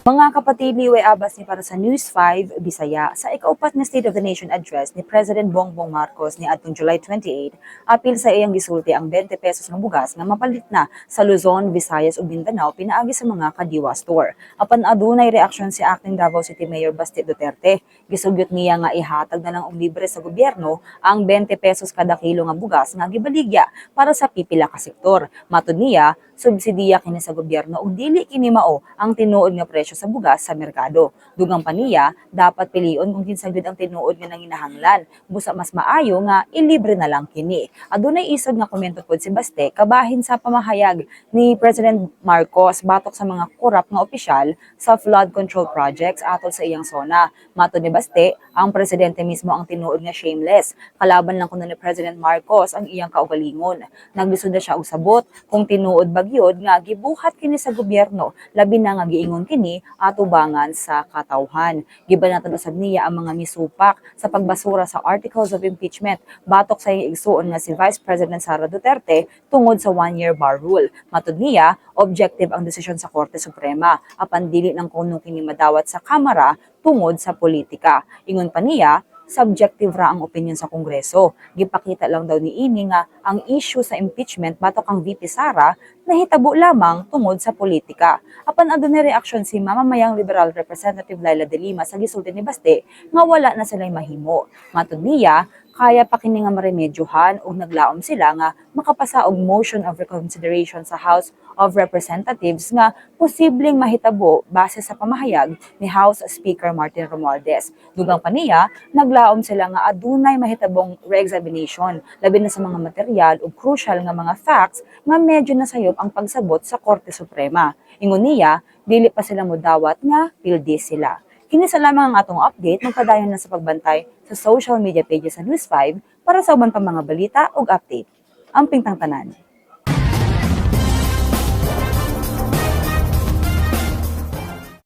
Mga kapatid, liway abas ni para sa News 5 Bisaya. Sa ikaupat na State of the Nation address ni President Bongbong Marcos ni atong July 28, apil sa iyang gisulti ang 20 pesos ng bugas nga mapalit na sa Luzon, Visayas ug Mindanao pinaagi sa mga kadiwa store. Apan adunay reaksyon si acting Davao City Mayor Basti Duterte. Gisugyot niya nga ihatag na lang og libre sa gobyerno ang 20 pesos kada kilo nga bugas nga gibaligya para sa pipila ka sektor. Matud niya, subsidiya kini sa gobyerno ug dili kini mao ang tinuod nga presyo sa bugas sa merkado. Dugang pa niya, dapat pilion kung kinsa gyud ang tinuod nga nanginahanglan. Busa mas maayo nga ilibre na lang kini. Adunay isog nga komento pod si Baste kabahin sa pamahayag ni President Marcos batok sa mga korap nga opisyal sa flood control projects atol sa iyang zona. Mato ni Baste, ang presidente mismo ang tinuod nga shameless. Kalaban lang kuno ni President Marcos ang iyang kaugalingon. Naglisod na siya og sabot kung tinuod bagyod nga gibuhat kini sa gobyerno labi na nga giingon kini atubangan sa katawhan. Gibanatan usab niya ang mga misupak sa pagbasura sa articles of impeachment batok sa igsuon nga si Vice President Sara Duterte tungod sa one-year bar rule. Matud niya, objective ang desisyon sa Korte Suprema apan dili nang kuno kini madawat sa Kamara tungod sa politika. Ingon pa niya, subjective ra ang opinion sa Kongreso. Gipakita lang daw ni ini nga ang issue sa impeachment batok ang VP Sara nahitabo lamang tungod sa politika. Apan adunay reaksyon si mamamayang Liberal Representative Laila De Lima sa gisulti ni Baste nga wala na sila'y mahimo. Matud niya, kaya pa kini nga maremedyohan ug naglaom sila nga makapasa og motion of reconsideration sa House of Representatives nga posibleng mahitabo base sa pamahayag ni House Speaker Martin Romualdez. Dugang pa niya, naglaom sila nga adunay mahitabong re-examination labi na sa mga material ug crucial nga mga facts nga medyo nasayop ang pagsabot sa Korte Suprema. Ingon niya, dili pa sila modawat nga pildi sila. Kini sa lamang ang atong update, magpadayon na sa pagbantay sa social media pages sa News 5 para sa uban pa mga balita ug update. Ang pintang tanan.